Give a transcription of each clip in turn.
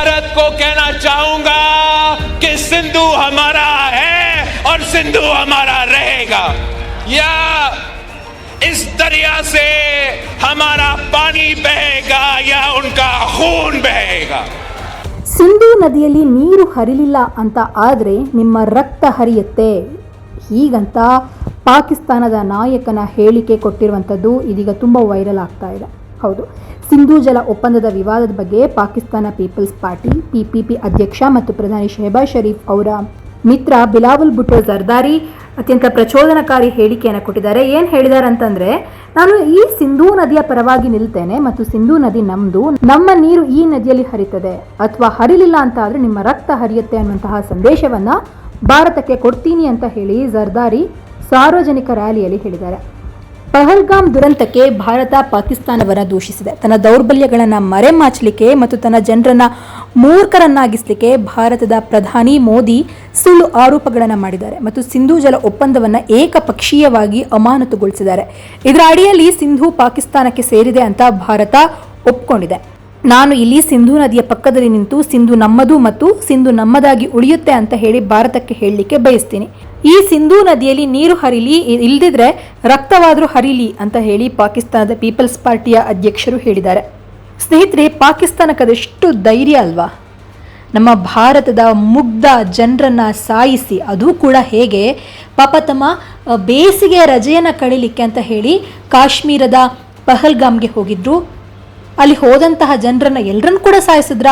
भारत को कहना चाहूंगा कि सिंधु हमारा है और सिंधु हमारा रहेगा या इस दरिया से हमारा पानी बहेगा या उनका खून बहेगा ಸಿಂಧೂ ನದಿಯಲ್ಲಿ ನೀರು ಹರಿಲಿಲ್ಲ ಅಂತ ಆದರೆ ನಿಮ್ಮ ರಕ್ತ ಹರಿಯುತ್ತೆ ಹೀಗಂತ ಪಾಕಿಸ್ತಾನದ ನಾಯಕನ ಹೇಳಿಕೆ ಕೊಟ್ಟಿರುವಂಥದ್ದು ಇದೀಗ ತುಂಬ ವೈರಲ್ ಆಗ್ತಾ ಇದೆ ಹೌದು. ಸಿಂಧೂ ಜಲ ಒಪ್ಪಂದದ ವಿವಾದದ ಬಗ್ಗೆ ಪಾಕಿಸ್ತಾನ ಪೀಪಲ್ಸ್ ಪಾರ್ಟಿ, ಪಿಪಿಪಿ ಅಧ್ಯಕ್ಷ ಮತ್ತು ಪ್ರಧಾನಿ ಶೆಹಬಾಜ್ ಶರೀಫ್ ಅವರ ಮಿತ್ರ ಬಿಲಾವಲ್ ಭುಟ್ಟೋ ಜರ್ದಾರಿ ಅತ್ಯಂತ ಪ್ರಚೋದನಕಾರಿ ಹೇಳಿಕೆಯನ್ನು ಕೊಟ್ಟಿದ್ದಾರೆ. ಏನು ಹೇಳಿದ್ದಾರೆ ಅಂತಂದರೆ ನಾನು ಈ ಸಿಂಧೂ ನದಿಯ ಪರವಾಗಿ ನಿಲ್ತೇನೆ ಮತ್ತು ಸಿಂಧೂ ನದಿ ನಮ್ಮದು ನಮ್ಮ ನೀರು ಈ ನದಿಯಲ್ಲಿ ಹರಿತದೆ ಅಥವಾ ಹರಿಲಿಲ್ಲ ಅಂತ ಆದ್ರೆ ನಿಮ್ಮ ರಕ್ತ ಹರಿಯುತ್ತೆ ಅನ್ನುವಂತಹ ಸಂದೇಶವನ್ನು ಭಾರತಕ್ಕೆ ಕೊಡ್ತೀನಿ ಅಂತ ಹೇಳಿ ಜರ್ದಾರಿ ಸಾರ್ವಜನಿಕ ರ್ಯಾಲಿಯಲ್ಲಿ ಹೇಳಿದ್ದಾರೆ. ಪಹಲ್ಗಾಮ್ ದುರಂತಕ್ಕೆ ಭಾರತ ಪಾಕಿಸ್ತಾನವನ್ನು ದೂಷಿಸಿದೆ. ತನ್ನ ದೌರ್ಬಲ್ಯಗಳನ್ನು ಮರೆಮಾಚಲಿಕ್ಕೆ ಮತ್ತು ತನ್ನ ಜನರನ್ನ ಮೂರ್ಖರನ್ನಾಗಿಸಲಿಕ್ಕೆ ಭಾರತದ ಪ್ರಧಾನಿ ಮೋದಿ ಸುಳ್ಳು ಆರೋಪಗಳನ್ನು ಮಾಡಿದ್ದಾರೆ ಮತ್ತು ಸಿಂಧೂ ಜಲ ಒಪ್ಪಂದವನ್ನು ಏಕಪಕ್ಷೀಯವಾಗಿ ಅಮಾನತುಗೊಳಿಸಿದ್ದಾರೆ. ಇದರ ಅಡಿಯಲ್ಲಿ ಸಿಂಧು ಪಾಕಿಸ್ತಾನಕ್ಕೆ ಸೇರಿದೆ ಅಂತ ಭಾರತ ಒಪ್ಕೊಂಡಿದೆ. ನಾನು ಇಲ್ಲಿ ಸಿಂಧೂ ನದಿಯ ಪಕ್ಕದಲ್ಲಿ ನಿಂತು ಸಿಂಧು ನಮ್ಮದು ಮತ್ತು ಸಿಂಧು ನಮ್ಮದಾಗಿ ಉಳಿಯುತ್ತೆ ಅಂತ ಹೇಳಿ ಭಾರತಕ್ಕೆ ಹೇಳಲಿಕ್ಕೆ ಬಯಸ್ತೀನಿ. ಈ ಸಿಂಧೂ ನದಿಯಲ್ಲಿ ನೀರು ಹರಿಲಿ, ಇಲ್ದಿದ್ರೆ ರಕ್ತವಾದರೂ ಹರಿಲಿ ಅಂತ ಹೇಳಿ ಪಾಕಿಸ್ತಾನದ ಪೀಪಲ್ಸ್ ಪಾರ್ಟಿಯ ಅಧ್ಯಕ್ಷರು ಹೇಳಿದ್ದಾರೆ. ಸ್ನೇಹಿತರೆ, ಪಾಕಿಸ್ತಾನಕ್ಕದೆಷ್ಟು ಧೈರ್ಯ ಅಲ್ವಾ? ನಮ್ಮ ಭಾರತದ ಮುಗ್ಧ ಜನರನ್ನ ಸಾಯಿಸಿ, ಅದು ಕೂಡ ಹೇಗೆ? ಪಾಪ ತಮ್ಮ ಬೇಸಿಗೆ ರಜೆಯನ್ನು ಕಳೀಲಿಕ್ಕೆ ಅಂತ ಹೇಳಿ ಕಾಶ್ಮೀರದ ಪಹಲ್ಗಾಮ್ಗೆ ಹೋಗಿದ್ರು. ಅಲ್ಲಿ ಹೋದಂತಹ ಜನರನ್ನ ಎಲ್ಲರನ್ನು ಕೂಡ ಸಾಯಿಸಿದ್ರ?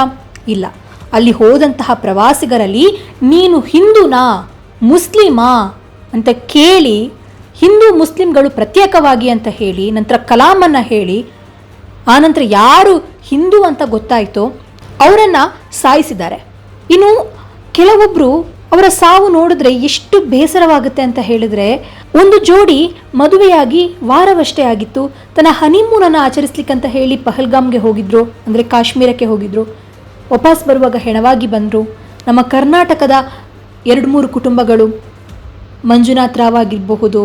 ಇಲ್ಲ. ಅಲ್ಲಿ ಹೋದಂತಹ ಪ್ರವಾಸಿಗರಲ್ಲಿ ನೀನು ಹಿಂದೂನಾ? ಮುಸ್ಲಿಮಾ? ಅಂತ ಕೇಳಿ, ಹಿಂದೂ ಮುಸ್ಲಿಂಗಳು ಪ್ರತ್ಯೇಕವಾಗಿ ಅಂತ ಹೇಳಿ, ನಂತರ ಕಲಾಮನ್ನ ಹೇಳಿ ಆನಂತರ ಯಾರು ಹಿಂದೂ ಅಂತ ಗೊತ್ತಾಯಿತೋ, ಅವರನ್ನು ಸಾಯಿಸಿದ್ದಾರೆ. ಇನ್ನು ಕೆಲವೊಬ್ಬರು ಅವರ ಸಾವು ನೋಡಿದ್ರೆ ಎಷ್ಟು ಬೇಸರವಾಗುತ್ತೆ ಅಂತ ಹೇಳಿದ್ರೆ, ಒಂದು ಜೋಡಿ ಮದುವೆಯಾಗಿ ವಾರವಷ್ಟೇ ಆಗಿತ್ತು. ತನ್ನ ಹನಿಮೂನನ್ನು ಆಚರಿಸ್ಲಿಕ್ಕಂತ ಹೇಳಿ ಪಹಲ್ಗಾಮ್ಗೆ ಹೋಗಿದ್ರು, ಅಂದರೆ ಕಾಶ್ಮೀರಕ್ಕೆ ಹೋಗಿದ್ರು. ವಾಪಸ್ ಬರುವಾಗ ಹೆಣವಾಗಿ ಬಂದರು. ನಮ್ಮ ಕರ್ನಾಟಕದ ಎರಡು ಮೂರು ಕುಟುಂಬಗಳು, ಮಂಜುನಾಥ್ ರಾವ್ ಆಗಿರಬಹುದು,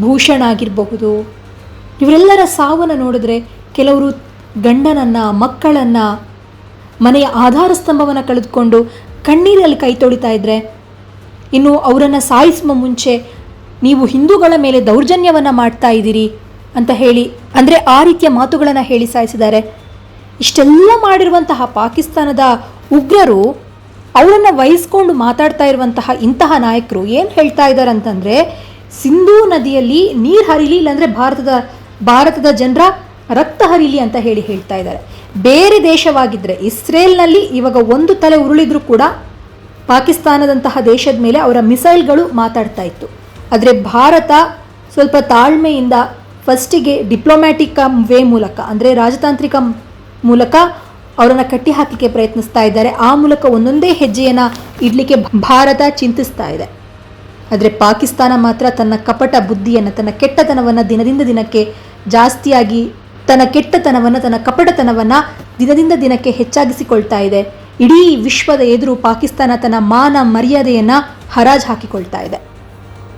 ಭೂಷಣ್ ಆಗಿರಬಹುದು, ಇವರೆಲ್ಲರ ಸಾವನ್ನು ನೋಡಿದ್ರೆ ಕೆಲವರು ಗಂಡನನ್ನ, ಮಕ್ಕಳನ್ನ, ಮನೆಯ ಆಧಾರ ಸ್ತಂಭವನ್ನು ಕಳೆದುಕೊಂಡು ಕಣ್ಣೀರಲ್ಲಿ ಕೈ ತೊಳಿತಾ ಇದ್ರೆ, ಇನ್ನು ಅವರನ್ನು ಸಾಯಿಸುವ ಮುಂಚೆ ನೀವು ಹಿಂದೂಗಳ ಮೇಲೆ ದೌರ್ಜನ್ಯವನ್ನು ಮಾಡ್ತಾ ಇದ್ದೀರಿ ಅಂತ ಹೇಳಿ, ಅಂದರೆ ಆ ರೀತಿಯ ಮಾತುಗಳನ್ನು ಹೇಳಿ ಸಾಯಿಸಿದ್ದಾರೆ. ಇಷ್ಟೆಲ್ಲ ಮಾಡಿರುವಂತಹ ಪಾಕಿಸ್ತಾನದ ಉಗ್ರರು ಅವರನ್ನು ವಹಿಸ್ಕೊಂಡು ಮಾತಾಡ್ತಾ ಇರುವಂತಹ ಇಂತಹ ನಾಯಕರು ಏನು ಹೇಳ್ತಾ ಇದ್ದಾರೆ ಅಂತಂದರೆ, ಸಿಂಧೂ ನದಿಯಲ್ಲಿ ನೀರು ಹರಿಲಿ ಇಲ್ಲಾಂದರೆ ಭಾರತದ ಭಾರತದ ಜನರ ರಕ್ತ ಹರಿಲಿ ಅಂತ ಹೇಳಿ ಹೇಳ್ತಾ ಇದ್ದಾರೆ. ಬೇರೆ ದೇಶವಾಗಿದ್ದರೆ ಇಸ್ರೇಲ್ನಲ್ಲಿ ಇವಾಗ ಒಂದು ತಲೆ ಉರುಳಿದ್ರೂ ಕೂಡ ಪಾಕಿಸ್ತಾನದಂತಹ ದೇಶದ ಮೇಲೆ ಅವರ ಮಿಸೈಲ್ಗಳು ಮಾತಾಡ್ತಾ ಇತ್ತು. ಆದರೆ ಭಾರತ ಸ್ವಲ್ಪ ತಾಳ್ಮೆಯಿಂದ ಫಸ್ಟಿಗೆ ಡಿಪ್ಲೊಮ್ಯಾಟಿಕ್ ವೇ ಮೂಲಕ, ಅಂದರೆ ರಾಜತಾಂತ್ರಿಕ ಮೂಲಕ ಅವರನ್ನು ಕಟ್ಟಿ ಹಾಕಲಿಕ್ಕೆ ಪ್ರಯತ್ನಿಸ್ತಾ ಇದ್ದಾರೆ. ಆ ಮೂಲಕ ಒಂದೊಂದೇ ಹೆಜ್ಜೆಯನ್ನು ಇಡಲಿಕ್ಕೆ ಭಾರತ ಚಿಂತಿಸ್ತಾ ಇದೆ. ಆದರೆ ಪಾಕಿಸ್ತಾನ ಮಾತ್ರ ತನ್ನ ಕಪಟ ಬುದ್ಧಿಯನ್ನು, ತನ್ನ ಕೆಟ್ಟತನವನ್ನು ದಿನದಿಂದ ದಿನಕ್ಕೆ ಜಾಸ್ತಿಯಾಗಿ ತನ್ನ ಕೆಟ್ಟತನವನ್ನು, ತನ್ನ ಕಪಟತನವನ್ನು ದಿನದಿಂದ ದಿನಕ್ಕೆ ಹೆಚ್ಚಾಗಿಸಿಕೊಳ್ತಾ ಇದೆ. ಇಡೀ ವಿಶ್ವದ ಎದುರು ಪಾಕಿಸ್ತಾನ ತನ್ನ ಮಾನ ಮರ್ಯಾದೆಯನ್ನು ಹರಾಜು ಹಾಕಿಕೊಳ್ತಾ ಇದೆ.